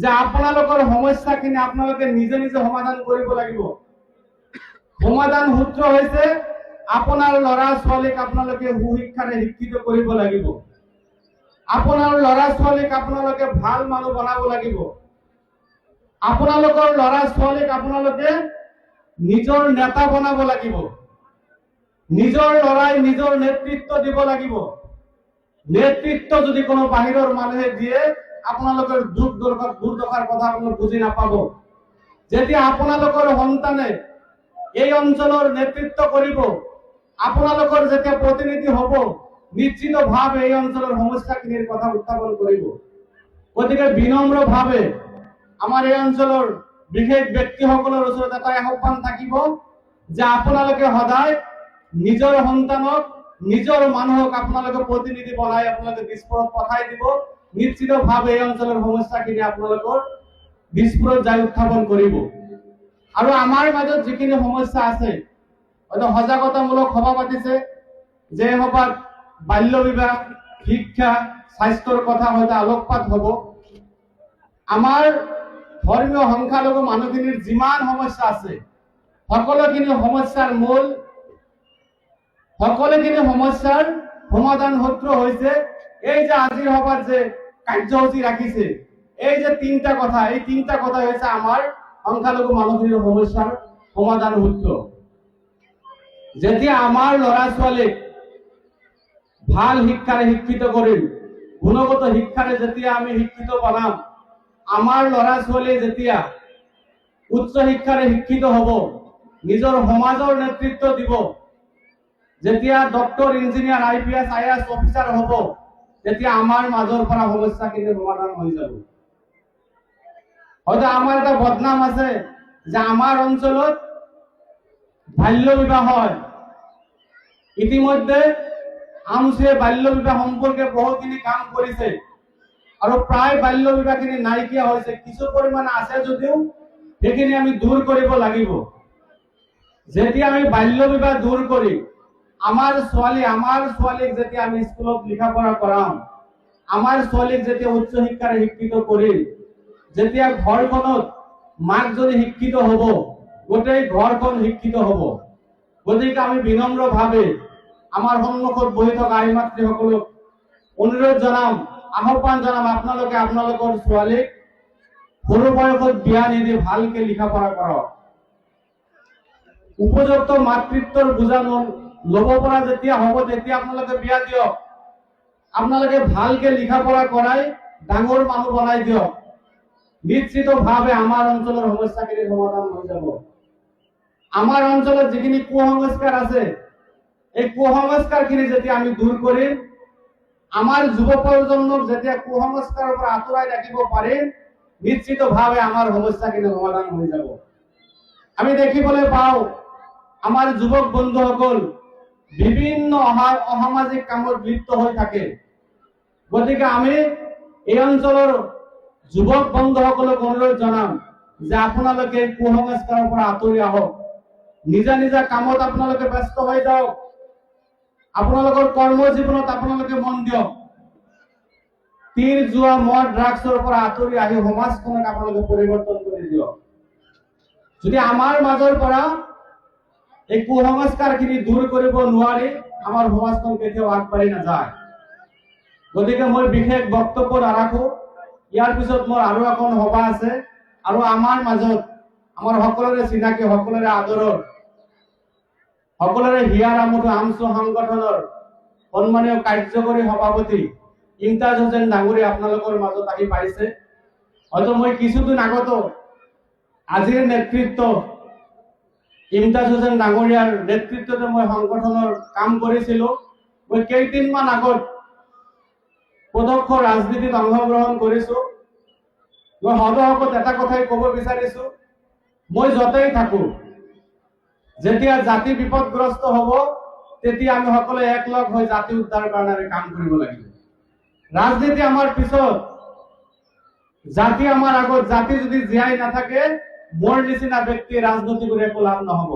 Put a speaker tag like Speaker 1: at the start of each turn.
Speaker 1: যে আপোনালোকৰ সমস্যাখিনি আপোনালোকে নিজে নিজে সমাধান কৰিব লাগিব। সমাধান সূত্ৰ হৈছে আপোনাৰ ল'ৰা ছোৱালীক আপোনালোকে সুশিক্ষাৰে শিক্ষিত কৰিব লাগিব। আপোনাৰ ল'ৰা ছোৱালীক আপোনালোকে ভালো মানুহ বনাব লাগিব। আপোনালোকৰ ল'ৰা ছোৱালীক আপোনালোকে নিজৰ নেতা বনাব লাগিব। নিজৰ ল'ৰাই নিজৰ নেতৃত্ব দিব লাগিব। নেতৃত্ব যদি কোনো বাহিৰৰ মানুহে দিয়ে আপোনালোকৰ দুখ দুৰ্গত দুৰ্দশাৰ কথা আপোনালোকে বুজি নাপাব যেতিয়া আপোনালোকৰ সন্তানে এই অঞ্চলৰ নেতৃত্ব কৰিব, আপোনালোকৰ যেতিয়া প্ৰতিনিধি হ'ব, নিশ্চিতভাৱে এই অঞ্চলৰ সমস্যাখিনিৰ কথা উত্থাপন কৰিব। গতিকে বিনম্ৰভাৱে আমাৰ এই অঞ্চলৰ বিশেষ ব্যক্তিসকলৰ ওচৰত এটা আহ্বান থাকিব যে আপোনালোকে সদায় নিজৰ সন্তানক, নিজৰ মানুহক আপোনালোকে প্ৰতিনিধি বনাই আপোনালোকে দিছপুৰত পঠাই দিব। নিশ্চিতভাৱে এই অঞ্চলৰ সমস্যাখিনি আপোনালোকৰ দিছপুৰত যাই উত্থাপন কৰিব। আৰু আমাৰ মাজত যিখিনি সমস্যা আছে, হয়তো সজাগতামূলক সভা পাতিছে, যে সভাত বাল্য বিবাহ, শিক্ষা, স্বাস্থ্যৰ কথা হয়তো আলোকপাত হ'ব। আমাৰ ধৰ্মীয় সংখ্যালঘু মানুহখিনিৰ যিমান সমস্যা আছে, সকলোখিনি সমস্যাৰ মূল, সকলোখিনি সমস্যাৰ সমাধান সূত্ৰ হৈছে, এই যে আজিৰ সভাত যে কাৰ্যসূচী ৰাখিছে এই যে তিনটা কথা, এই তিনিটা কথা হৈছে আমাৰ সংখ্যালঘু মানুহখিনিৰ সমস্যাৰ সমাধান সূত্ৰ যেতিয়া আমাৰ ল'ৰা ছোৱালীক ভালো শিক্ষাৰে শিক্ষিত কৰিম গুণগত শিক্ষাৰে যেতিয়া আমি শিক্ষিত বনাম, আমাৰ ল'ৰা ছোৱালীয়ে যেতিয়া উচ্চ শিক্ষাৰে শিক্ষিত হ'ব, নিজৰ সমাজৰ নেতৃত্ব দিব, যেতিয়া doctor, engineer, I P S, I S officer হ'ব তেতিয়া আমাৰ মাজৰ পৰা সমস্যাখিনি সমাধান হৈ যাব। হয়তো আমাৰ এটা বদনাম আছে যে আমাৰ অঞ্চলত বাল্য বিবাহ হয়। ইতিমধ্যে আমচে বাল্য বিবাহ সম্পৰ্কে বহুখিনি কাম কৰিছে আৰু প্ৰায় বাল্য বিবাহখিনি নাইকিয়া হৈছে। কিছু পৰিমাণে আছে যদিও সেইখিনি আমি দূৰ কৰিব লাগিব। যেতিয়া আমি বাল্য বিবাহ দূৰ কৰি আমাৰ ছোৱালী আমাৰ ছোৱালীক যেতিয়া আমি স্কুলত লিখা পঢ়া কৰাম আমাৰ ছোৱালীক যেতিয়া উচ্চ শিক্ষাৰে শিক্ষিত কৰি যেতিয়া ঘৰখনত মাকজনী শিক্ষিত হ'ব, গোটেই ঘৰখন শিক্ষিত হ'ব। গতিকে আমি বিনম্ৰভাৱে আমাৰ সন্মুখত বহি থকা আই মাতৃসকলক অনুৰোধ জনাম, আহ্বান জনাম আপোনালোকে আপোনালোকৰ ছোৱালীক সৰু বয়সত বিয়া নিদি ভালকে লিখা পঢ়া কৰক। উপযুক্ত মাতৃত্বৰ বুজা ল'ব পৰা যেতিয়া হ'ব, তেতিয়া আপোনালোকে বিয়া দিয়ক। আপোনালোকে ভালকে লিখা পঢ়া কৰাই ডাঙৰ মানুহ বনাই দিয়ক। নিশ্চিতভাৱে আমাৰ অঞ্চলৰ সমস্যাখিনি সমাধান হৈ যাব। আমাৰ অঞ্চলত যিখিনি কুসংস্কাৰ আছে, এই কুসংস্কাৰখিনি যেতিয়া আমি দূৰ কৰিম, আমাৰ যুৱ প্ৰজন্মক যেতিয়া কুসংস্কাৰৰ পৰা আঁতৰাই ৰাখিব পাৰিম, নিশ্চিতভাৱে আমাৰ সমস্যাখিনি সমাধান হৈ যাব। আমি দেখিবলৈ পাওঁ, আমাৰ যুৱক বন্ধুসকল বিভিন্ন অসামাজিক কামত লিপ্ত হৈ থাকে। গতিকে আমি এই অঞ্চলৰ যুৱক বন্ধুসকলক অনুৰোধ জনাম যে আপোনালোকে কুসংস্কাৰৰ পৰা আহক। নিজা নিজা কামত আপোনালোকে ব্যস্ত হৈ যাওক। আপোনালোকৰ কৰ্ম জীৱনত আপোনালোকে মন দিয়ক। তীৰ যোৱা মদ, ড্ৰাগছৰ পৰা আঁতৰি আহি সমাজখনক আপোনালোকে পৰিৱৰ্তন কৰি দিয়ক। যদি আমাৰ মাজৰ পৰা এই কুসংস্কাৰ খিনি দূৰ কৰিব নোৱাৰি, আমাৰ সমাজখন কেতিয়াও আগবাঢ়ি নাযায়। গতিকে মই বিশেষ বক্তব্য নাৰাখো। ইয়াৰ পিছত মোৰ আৰু এখন সভা আছে আৰু আমাৰ মাজত আমাৰ সকলোৰে চিনাকি, সকলোৰে আদৰৰ, সকলোৰে হিয়াৰ আমঠু আমচু সংগঠনৰ সন্মানীয় কাৰ্যকৰী সভাপতি ইমতাজ হোসেন ডাঙৰী আপোনালোকৰ মাজত আহি পাইছে। হয়তো মই কিছুদিন আগতো আজিৰ নেতৃত্ব ইমতাজ হোসেন ডাঙৰীয়াৰ নেতৃত্বতে মই সংগঠনৰ কাম কৰিছিলো। মই কেইদিনমান আগত প্ৰত্যক্ষ ৰাজনীতিত অংশগ্ৰহণ কৰিছো। মই সদসপত এটা কথাই ক'ব বিচাৰিছো। মই য'তেই থাকো, যেতিয়া জাতি বিপদগ্ৰস্ত হ'ব, তেতিয়া আমি সকলোৱে একলগ হৈ জাতি উদ্ধাৰৰ কাৰণে আমি কাম কৰিব লাগিব। ৰাজনীতি আমাৰ পিছত, জাতি আমাৰ আগত, জাতি যদি জীয়াই নাথাকে নিচিনা ব্যক্তি রাজনৈতিক লাভ নহ'ব।